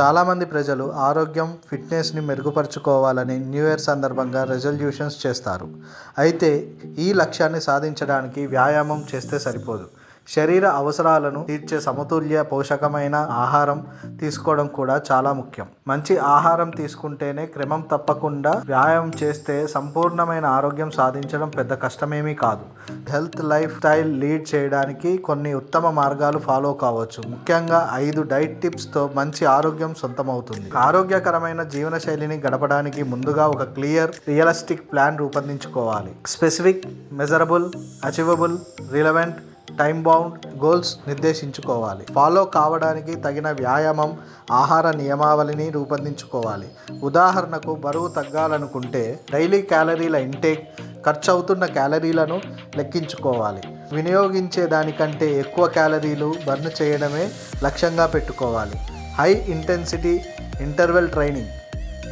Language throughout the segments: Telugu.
చాలామంది ప్రజలు ఆరోగ్యం ఫిట్నెస్ని మెరుగుపరుచుకోవాలని న్యూ ఇయర్ సందర్భంగా రెజల్యూషన్స్ చేస్తారు. అయితే ఈ లక్ష్యాన్ని సాధించడానికి వ్యాయామం చేస్తే సరిపోదు. శరీర అవసరాలను తీర్చే సమతుల్య పోషకమైన ఆహారం తీసుకోవడం కూడా చాలా ముఖ్యం. మంచి ఆహారం తీసుకుంటేనే క్రమం తప్పకుండా వ్యాయామం చేస్తే సంపూర్ణమైన ఆరోగ్యం సాధించడం పెద్ద కష్టమేమీ కాదు. హెల్త్ లైఫ్ స్టైల్ లీడ్ చేయడానికి కొన్ని ఉత్తమ మార్గాలు ఫాలో కావచ్చు. ముఖ్యంగా ఐదు డైట్ టిప్స్తో మంచి ఆరోగ్యం సొంతమవుతుంది. ఆరోగ్యకరమైన జీవనశైలిని గడపడానికి ముందుగా ఒక క్లియర్ రియలిస్టిక్ ప్లాన్ రూపొందించుకోవాలి. Specific measurable achievable relevant time bound goals నిర్దేశించుకోవాలి. Follow కావడానికి తగిన వ్యాయామం ఆహార నియమావళిని రూపొందించుకోవాలి. ఉదాహరణకు బరువు తగ్గాలనుకుంటే డైలీ క్యాలరీల ఇంటేక్ ఖర్చు అవుతున్న క్యాలరీలను లెక్కించుకోవాలి. వినియోగించే దానికంటే ఎక్కువ క్యాలరీలు బర్న్ చేయడమే లక్ష్యంగా పెట్టుకోవాలి. హై ఇంటెన్సిటీ ఇంటర్వెల్ ట్రైనింగ్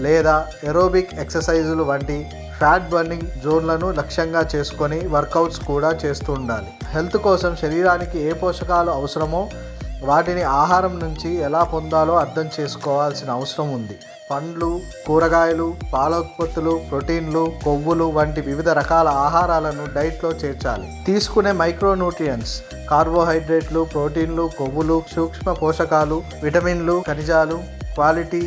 లేదా ఎరోబిక్ ఎక్సర్సైజులు వంటి ఫ్యాట్ బర్నింగ్ జోన్లను లక్ష్యంగా చేసుకొని వర్కౌట్స్ కూడా చేస్తూ ఉండాలి. హెల్త్ కోసం శరీరానికి ఏ పోషకాలు అవసరమో వాటిని ఆహారం నుంచి ఎలా పొందాలో అర్థం చేసుకోవాల్సిన అవసరం ఉంది. పండ్లు కూరగాయలు పాల ఉత్పత్తులు ప్రోటీన్లు కొవ్వులు వంటి వివిధ రకాల ఆహారాలను డైట్లో చేర్చాలి. తీసుకునే మైక్రోన్యూట్రియన్స్ కార్బోహైడ్రేట్లు ప్రోటీన్లు కొవ్వులు సూక్ష్మ పోషకాలు విటమిన్లు ఖనిజాలు క్వాలిటీ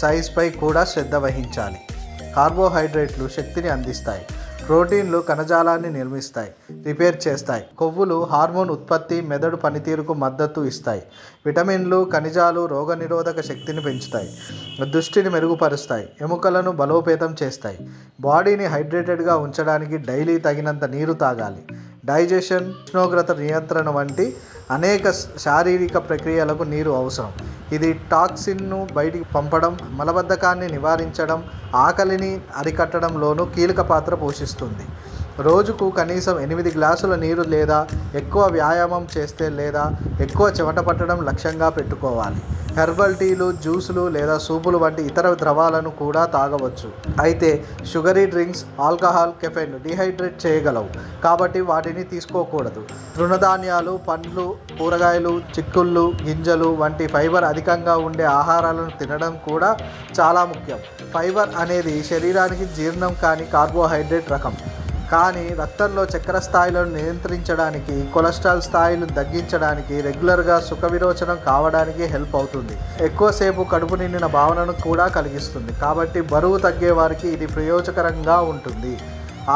సైజ్పై కూడా శ్రద్ధ వహించాలి. కార్బోహైడ్రేట్లు శక్తిని అందిస్తాయి. ప్రోటీన్లు కణజాలాన్ని నిర్మిస్తాయి రిపేర్ చేస్తాయి. కొవ్వులు హార్మోన్ ఉత్పత్తి మెదడు పనితీరుకు మద్దతు ఇస్తాయి. విటమిన్లు ఖనిజాలు రోగనిరోధక శక్తిని పెంచుతాయి. దృష్టిని మెరుగుపరుస్తాయి. ఎముకలను బలోపేతం చేస్తాయి. బాడీని హైడ్రేటెడ్గా ఉంచడానికి డైలీ తగినంత నీరు తాగాలి. డైజెషన్ ఉష్ణోగ్రత నియంత్రణ వంటి అనేక శారీరక ప్రక్రియలకు నీరు అవసరం. ఇది టాక్సిన్ను బయటికి పంపడం మలబద్ధకాన్ని నివారించడం ఆకలిని అరికట్టడంలోనూ కీలక పాత్ర పోషిస్తుంది. రోజుకు కనీసం ఎనిమిది గ్లాసుల నీరు లేదా ఎక్కువ వ్యాయామం చేస్తే లేదా ఎక్కువ చెమట పట్టడం లక్ష్యంగా పెట్టుకోవాలి. హెర్బల్ టీలు జ్యూసులు లేదా సూపులు వంటి ఇతర ద్రవాలను కూడా తాగవచ్చు. అయితే sugary drinks alcohol caffeine dehydrate చేయగలవు. కాబట్టి వాటిని తీసుకోకూడదు. తృణధాన్యాలు పండ్లు కూరగాయలు చిక్కుళ్ళు గింజలు వంటి ఫైబర్ అధికంగా ఉండే ఆహారాలను తినడం కూడా చాలా ముఖ్యం. ఫైబర్ అనేది శరీరానికి జీర్ణం కాని కార్బోహైడ్రేట్ రకం. కానీ రక్తంలో చక్కెర స్థాయిలను నియంత్రించడానికి కొలెస్ట్రాల్ స్థాయిలు తగ్గించడానికి రెగ్యులర్గా సుఖ విరోచనం కావడానికి హెల్ప్ అవుతుంది. ఎక్కువసేపు కడుపు నిండిన భావనను కూడా కలిగిస్తుంది. కాబట్టి బరువు తగ్గే వారికి ఇది ప్రయోజకరంగా ఉంటుంది.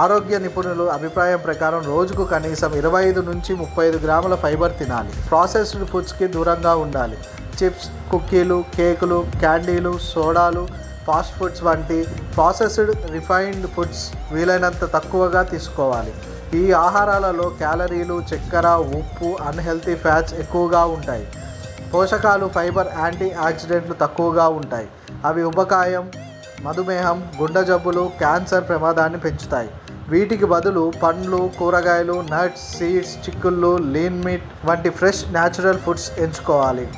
ఆరోగ్య నిపుణులు అభిప్రాయం ప్రకారం రోజుకు కనీసం ఇరవై ఐదు నుంచి ముప్పై ఐదు గ్రాముల ఫైబర్ తినాలి. ప్రాసెస్డ్ ఫుడ్స్కి దూరంగా ఉండాలి. చిప్స్ కుక్కీలు కేకులు క్యాండీలు సోడాలు ఫాస్ట్ ఫుడ్స్ వంటి ప్రాసెస్డ్ రిఫైన్డ్ ఫుడ్స్ వీలైనంత తక్కువగా తీసుకోవాలి. ఈ ఆహారాలలో క్యాలరీలు చక్కెర ఉప్పు అన్హెల్తీ ఫ్యాట్స్ ఎక్కువగా ఉంటాయి. పోషకాలు ఫైబర్ యాంటీ ఆక్సిడెంట్లు తక్కువగా ఉంటాయి. అవి ఉబకాయం మధుమేహం గుండె జబ్బులు క్యాన్సర్ ప్రమాదాన్ని పెంచుతాయి. వీటికి బదులు పండ్లు కూరగాయలు నట్స్ సీడ్స్ చిక్కుళ్ళు లీన్ మీట్ వంటి ఫ్రెష్ న్యాచురల్ ఫుడ్స్ ఎంచుకోవాలి.